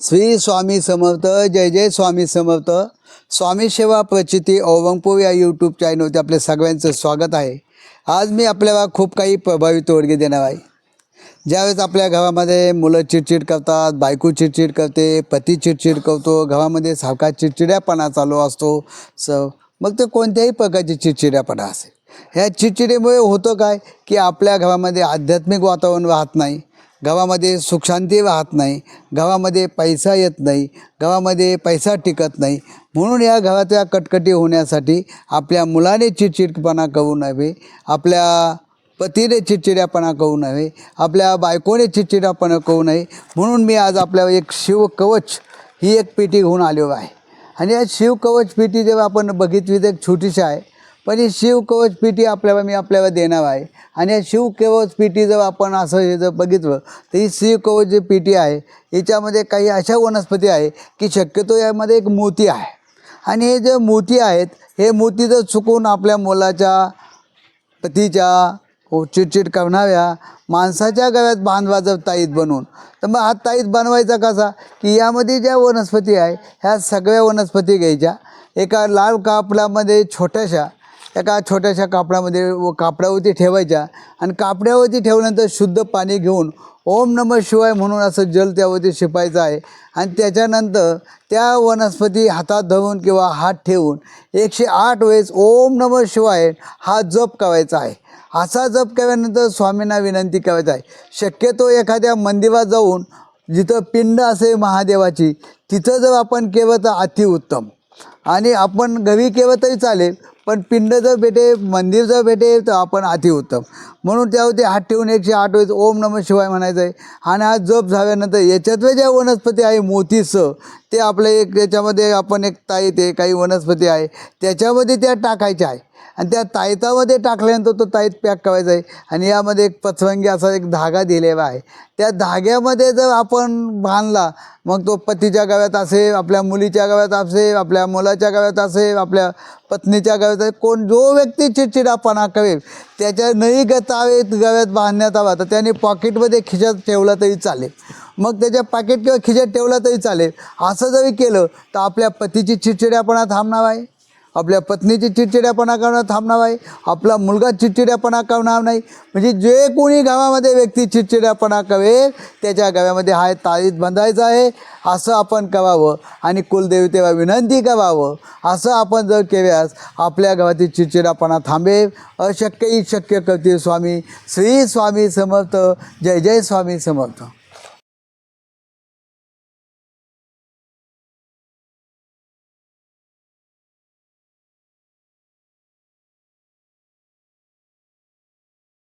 श्री स्वामी समर्थ जय जय स्वामी समर्थ. स्वामी सेवा प्रचिती अवंगपूर या यूट्यूब चॅनलवरती आपल्या सगळ्यांचं स्वागत आहे. आज मी आपल्याला खूप काही प्रभावी तोडगे देणार आहे. ज्यावेळेस आपल्या घरामध्ये मुलं चिडचिड करतात बायको चिडचिड करते पती चिडचिड करतो घरामध्ये सारखा चिडचिड्यापणा चालू असतो स मग ते कोणत्याही प्रकारची चिडचिड्यापणा असेल. ह्या चिडचिडीमुळे होतं काय? की आपल्या घरामध्ये आध्यात्मिक वातावरण राहत नाही. गावामध्ये सुखशांती राहत नाही गावामध्ये पैसा येत नाही गावामध्ये पैसा टिकत नाही. म्हणून या गावातल्या कटकटी होण्यासाठी आपल्या मुलाने चिडचिडपणा करू नव्हे आपल्या पतीने चिडचिड्यापणा करू नव्हे आपल्या बायकोने चिडचिड्यापणा करू नये. म्हणून मी आज आपल्या एक शिवकवच ही एक पेटी घेऊन आलेलो आहे. आणि या शिवकवच पेटी जेव्हा आपण बघितली तर एक छोटीशी आहे. पण ही शिवकवच पेटी आपल्याला मी आपल्याला देणार आहे. आणि या शिवकवच पेटी जर आपण असं हे जर बघितलं तर ही शिवकवच जी पेटी आहे याच्यामध्ये काही अशा वनस्पती आहे की शक्यतो यामध्ये एक मोती आहे. आणि हे जे मोती आहेत हे मोती जर चुकून आपल्या मुलाच्या पतीच्या चिडचिड करणाऱ्या माणसाच्या गळ्यात बांधवा जर ताईत बनवून तर मग हा ताईत बनवायचा कसा? की यामध्ये ज्या वनस्पती आहे ह्या सगळ्या वनस्पती घ्यायच्या. एका लाल कापडामध्ये छोट्याशा एका छोट्याशा कापडामध्ये व कापडावरती ठेवायच्या आणि कापड्यावरती ठेवल्यानंतर शुद्ध पाणी घेऊन ओम नम शिवाय म्हणून असं जल त्यावरती शिपायचं आहे. आणि त्याच्यानंतर त्या वनस्पती हातात धरून किंवा हात ठेवून एकशे आठ वेळेस ओम नम शिवाय हा जप करायचा आहे. असा जप केल्यानंतर स्वामींना विनंती करायचा आहे. शक्यतो एखाद्या मंदिरात जाऊन जिथं पिंड असे महादेवाची तिथं जर आपण केलं तर अतिउत्तम. आणि आपण घरी केलं तरी चालेल पण पिंड जर भेटे मंदिर जर भेटे तर आपण अतिउत्तम म्हणून त्यावरती हात ठेवून एकशे आठ वेळेस ओम नम शिवाय म्हणायचं आहे आणि हा जप झाल्यानंतर याच्यातल्या ज्या वनस्पती आहे मोतीचं ते आपलं एक याच्यामध्ये आपण एक ताईत आहे काही वनस्पती आहे त्याच्यामध्ये त्या टाकायच्या आहे. आणि त्या ताईतामध्ये टाकल्यानंतर तो ताईत पॅक करायचा आहे. आणि यामध्ये एक पचवंगी असा एक धागा दिलेला आहे. त्या धाग्यामध्ये जर आपण बांधला मग तो पतीच्या गाव्यात असेल आपल्या मुलीच्या गाव्यात असेल आपल्या मुलाच्या गाव्यात असेल आपल्या पत्नीच्या गव्यात असेल कोण जो व्यक्ती चिडचिडापणा करेल त्याच्या नई गतावेत गव्यात बांधण्यात आला तर त्याने पॉकेटमध्ये खिशात ठेवला तरी चालेल. मग त्याच्या पाकिट किंवा खिशात ठेवला तरी चालेल. असं जरी केलं तर आपल्या पतीची चिडचिड्यापणा थांबणार आहे. आपल्या पत्नीची चिडचिड्यापणा करणं थांबणार आहे. आपला मुलगा चिडचिड्यापणा करणार नाही. म्हणजे जे कोणी गावामध्ये व्यक्ती चिडचिड्यापणा करेल त्याच्या गावामध्ये हा ताळीत बांधायचं आहे. असं आपण करावं आणि कुलदेवतेला विनंती करावं. असं आपण जर केल्यास आपल्या गावातील चिडचिडापणा थांबेल. अशक्यही शक्य करतील स्वामी. श्री स्वामी समर्थ. जय जय स्वामी समर्थ.